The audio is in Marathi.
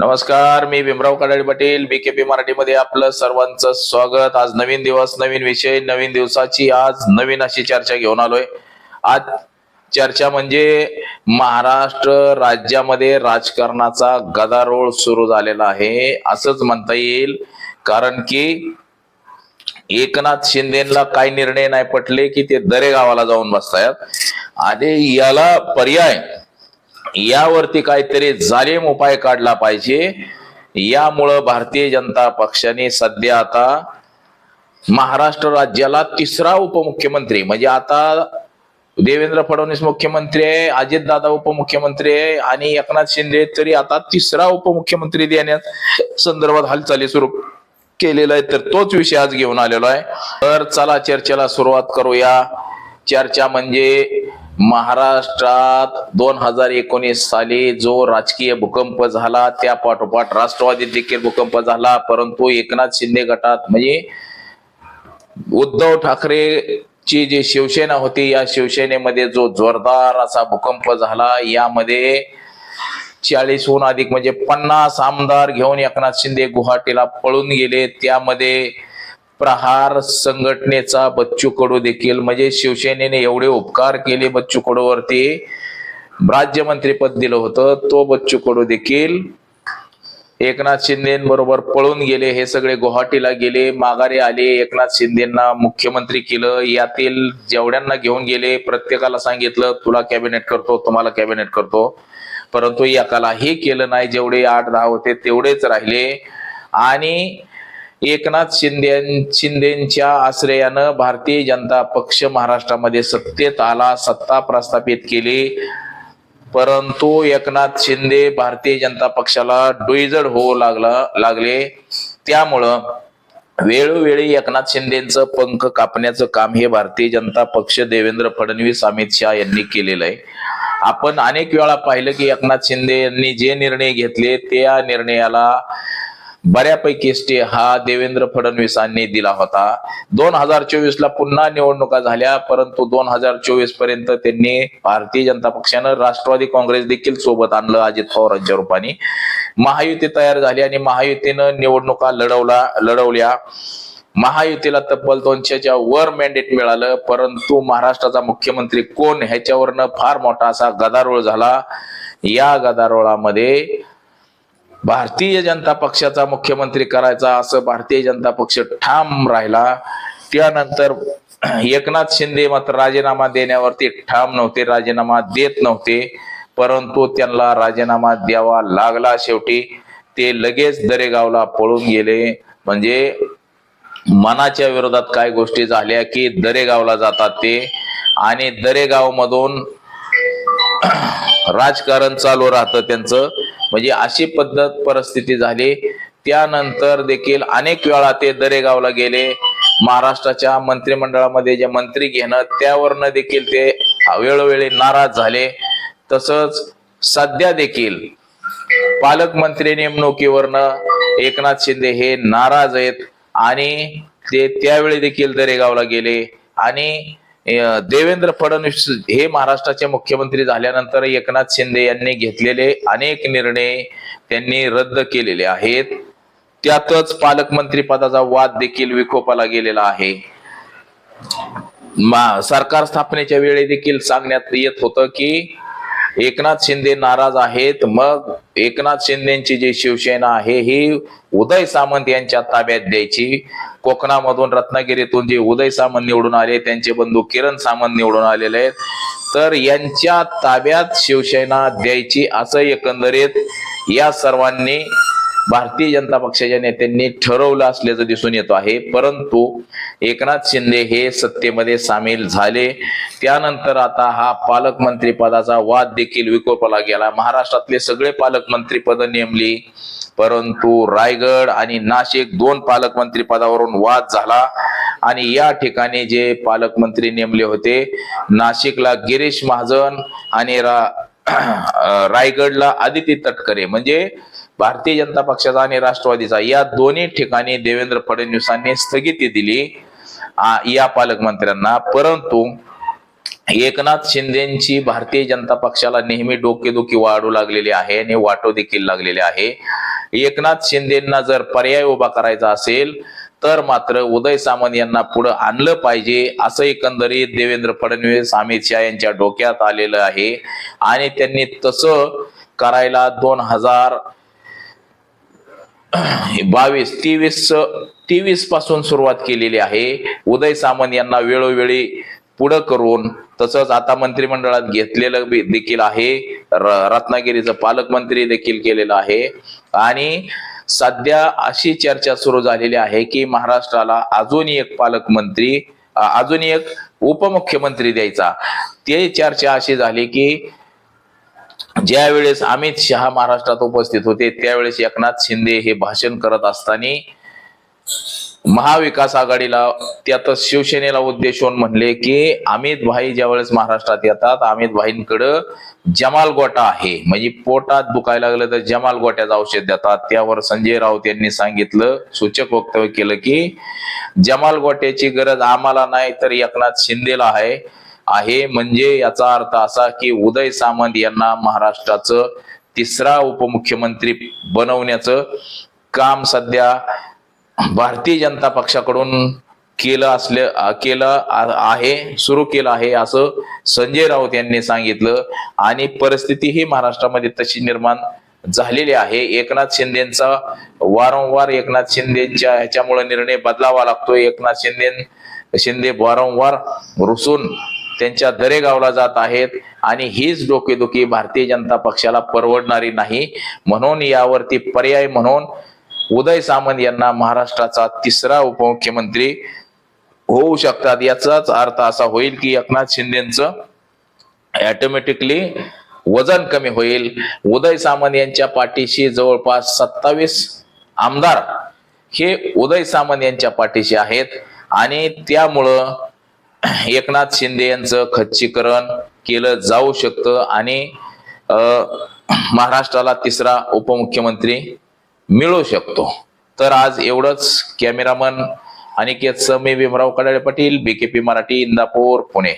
नमस्कार मी भीमराव कडाडी पाटील बीकेपी मराठीमध्ये आपलं सर्वांचं स्वागत. आज नवीन दिवस नवीन विषय नवीन दिवसाची आज नवीन अशी चर्चा घेऊन आलोय. आज चर्चा म्हणजे महाराष्ट्र राज्यामध्ये राजकारणाचा गदारोळ सुरू झालेला आहे असंच म्हणता येईल. कारण की एकनाथ शिंदेला काय निर्णय नाही पटले की ते दरे गावाला जाऊन बसतायत. आणि याला पर्याय यावरती काहीतरी जालीम उपाय काढला पाहिजे. यामुळं भारतीय जनता पक्षाने सध्या आता महाराष्ट्र राज्याला तिसरा उपमुख्यमंत्री म्हणजे आता देवेंद्र फडणवीस मुख्यमंत्री आहे अजितदादा उपमुख्यमंत्री आहे आणि एकनाथ शिंदे तरी आता तिसरा उपमुख्यमंत्री देण्यात संदर्भात हालचाली सुरू केलेला आहे तर तोच विषय आज घेऊन आलेलो आहे. तर चला चर्चेला सुरुवात करूया. चर्चा म्हणजे महाराष्ट्रात दोन हजार एकोणीस साली जो राजकीय भूकंप झाला त्या पाठोपाठ राष्ट्रवादी देखील भूकंप झाला. परंतु एकनाथ शिंदे गटात म्हणजे उद्धव ठाकरे ची जी शिवसेना होती या शिवसेनेमध्ये जो जोरदार असा भूकंप झाला यामध्ये चाळीसहून अधिक म्हणजे पन्नास आमदार घेऊन एकनाथ शिंदे गुवाहाटीला पळून गेले. त्यामध्ये प्रहार संघटनेचा बच्चू कडू देखील म्हणजे शिवसेनेने एवढे उपकार केले बच्चू कडूवरती राज्यमंत्रीपद दिलं होतं तो बच्चू कडू देखील एकनाथ शिंदेबरोबर पळून गेले हे सगळे गुवाहाटीला गेले माघारी आले एकनाथ शिंदेना मुख्यमंत्री केलं यातील जेवढ्यांना घेऊन गेले प्रत्येकाला सांगितलं तुला कॅबिनेट करतो तुम्हाला कॅबिनेट करतो. परंतु एकाला हे केलं नाही जेवढे आठ दहा होते तेवढेच राहिले. आणि एकनाथ शिंदे शिंदेच्या आश्रयानं भारतीय जनता पक्ष महाराष्ट्रामध्ये सत्तेत आला सत्ता प्रस्थापित केली. परंतु एकनाथ शिंदे भारतीय जनता पक्षाला डोईजड होऊ लागला लागले. त्यामुळं वेळोवेळी एकनाथ शिंदेचं पंख कापण्याचं काम हे भारतीय जनता पक्ष देवेंद्र फडणवीस अमित शहा यांनी केलेलं आहे. आपण अनेक वेळा पाहिलं की एकनाथ शिंदे यांनी जे निर्णय घेतले त्या निर्णयाला बऱ्यापैकी स्टे हा देवेंद्र फडणवीसांनी दिला होता. दोन हजार चोवीस ला पुन्हा निवडणुका झाल्या परंतु दोन हजार चोवीसपर्यंत त्यांनी भारतीय जनता पक्षानं राष्ट्रवादी काँग्रेस देखील सोबत आणलं अजित पवारांच्या रूपाने. महायुती तयार झाली आणि महायुतीनं निवडणुका लढवला लढवल्या. महायुतीला तब्बल दोनशेच्या वर मॅन्डेट मिळालं परंतु महाराष्ट्राचा मुख्यमंत्री कोण ह्याच्यावरनं फार मोठा असा गदारोळ झाला. या गदारोळामध्ये भारतीय जनता पक्षाचा मुख्यमंत्री करायचा असं भारतीय जनता पक्ष ठाम राहिला त्यानंतर एकनाथ शिंदे मात्र राजीनामा देण्यावरती ठाम नव्हते राजीनामा देत नव्हते परंतु त्यांना राजीनामा द्यावा लागला शेवटी. ते लगेच दरेगावला पळून गेले. म्हणजे मनाच्या विरोधात काय गोष्टी झाल्या की दरेगावला जातात ते. आणि दरेगाव मधून राजकारण चालू राहतं त्यांचं. म्हणजे अशी पद्धत परिस्थिती झाली. त्यानंतर देखील अनेक वेळा ते दरेगावला गेले. महाराष्ट्राच्या मंत्रिमंडळामध्ये जे मंत्री घेणं त्यावरनं देखील ते वेळोवेळी नाराज झाले. तसंच सध्या देखील पालकमंत्री नेमणुकीवरनं एकनाथ शिंदे हे नाराज आहेत आणि ते त्यावेळी देखील दरेगावला गेले. आणि देवेंद्र फडणवीस हे महाराष्ट्राचे मुख्यमंत्री झाल्यानंतर एकनाथ शिंदे यांनी घेतलेले अनेक निर्णय त्यांनी रद्द केलेले आहेत. त्यातच पालकमंत्री पदाचा वाद देखील विकोपाला गेलेला आहे. मा- सरकार स्थापनेच्या वेळी देखील सांगण्यात येत होतं की एकनाथ शिंदे नाराज आहेत. मग एकनाथ शिंदेची जी शिवसेना आहे ही उदय सामंत यांच्या ताब्यात द्यायची. कोकणामधून रत्नागिरीतून जे उदय सामंत निवडून आले त्यांचे बंधू किरण सामंत निवडून आलेले आहेत. तर यांच्या ताब्यात शिवसेना द्यायची असं एकंदरीत या सर्वांनी भारतीय जनता पक्षाच्या नेत्यांनी ठरवलं असल्याचं दिसून येतो आहे. परंतु एकनाथ शिंदे हे सत्तेमध्ये सामील झाले. त्यानंतर आता हा पालकमंत्री पदाचा वाद देखील विकोपाला गेला. महाराष्ट्रातले सगळे पालकमंत्री पद नेमली. परंतु रायगड आणि नाशिक दोन पालकमंत्री पदावरून वाद झाला. आणि या ठिकाणी जे पालकमंत्री नेमले होते नाशिकला गिरीश महाजन आणि रा रायगडला आदिती तटकरे. म्हणजे भारतीय जनता पक्षाचा आणि राष्ट्रवादीचा या दोन्ही ठिकाणी देवेंद्र फडणवीसांनी स्थगिती दिली या पालकमंत्र्यांना. परंतु एकनाथ शिंदेची भारतीय जनता पक्षाला नेहमी डोकेदुखी वाढू लागलेली आहे आणि वाटो देखील लागलेले आहे. एकनाथ शिंदेना जर पर्याय उभा करायचा असेल तर मात्र उदय सामंत यांना पुढे आणलं पाहिजे असं एकंदरीत देवेंद्र फडणवीस अमित शहा यांच्या डोक्यात आलेलं आहे. आणि त्यांनी तसं करायला दोन हजार बावीस तेवीस तेवीसपासून सुरुवात केलेली आहे. उदय सामंत यांना वेळोवेळी पुढं करून तसंच आता मंत्रिमंडळात घेतलेलं बी- देखील आहे. र- रत्नागिरीचं पालकमंत्री देखील केलेलं आहे. आणि सध्या अशी चर्चा सुरू झालेली आहे की महाराष्ट्राला अजून एक पालकमंत्री अजून एक उपमुख्यमंत्री द्यायचा. ते चर्चा अशी झाली की ज्यावेळेस अमित शहा महाराष्ट्रात उपस्थित होते त्यावेळेस एकनाथ शिंदे हे भाषण करत असताना महाविकास आघाडीला त्यातच शिवसेनेला उद्देशून म्हणले की अमित भाई ज्यावेळेस महाराष्ट्रात येतात अमित भाईंकडं जमाल गोटा आहे. म्हणजे पोटात दुखायला लागलं तर जमाल गोट्याचं औषध देतात. त्यावर संजय राऊत यांनी सांगितलं सूचक वक्तव्य केलं की जमाल गोट्याची गरज आम्हाला नाही तर एकनाथ शिंदेला आहे. आहे. म्हणजे याचा अर्थ असा की उदय सामंत यांना महाराष्ट्राचं तिसरा उपमुख्यमंत्री बनवण्याचं काम सध्या भारतीय जनता पक्षाकडून केलं असले केलं आ- आहे सुरू केलं आहे असं संजय राऊत यांनी सांगितलं. आणि परिस्थिती ही महाराष्ट्रामध्ये तशी निर्माण झालेली आहे. एकनाथ शिंदेचा वारंवार एकनाथ शिंदेच्या ह्याच्यामुळे निर्णय बदलावा लागतो एकनाथ शिंदे शिंदे वारंवार रुसून त्यांच्या दरेगावला जात आहेत आणि हीच डोकेदुखी भारतीय जनता पक्षाला परवडणारी नाही. म्हणून यावरती पर्याय म्हणून उदय सामंत यांना महाराष्ट्राचा तिसरा उपमुख्यमंत्री होऊ शकतात. याचाच अर्थ असा होईल की एकनाथ शिंदेचं ऑटोमॅटिकली वजन कमी होईल. उदय सामंत यांच्या पाठीशी जवळपास सत्तावीस आमदार हे उदय सामंत यांच्या पाठीशी आहेत. आणि त्यामुळं एकनाथ शिंदे यांचं खच्चीकरण केलं जाऊ शकतं आणि महाराष्ट्राला तिसरा उपमुख्यमंत्री मिळू शकतो. तर आज एवढंच. Cameraman Aniket Sami Bhimrao Kadale Patil BKP Marathi Indapur Pune.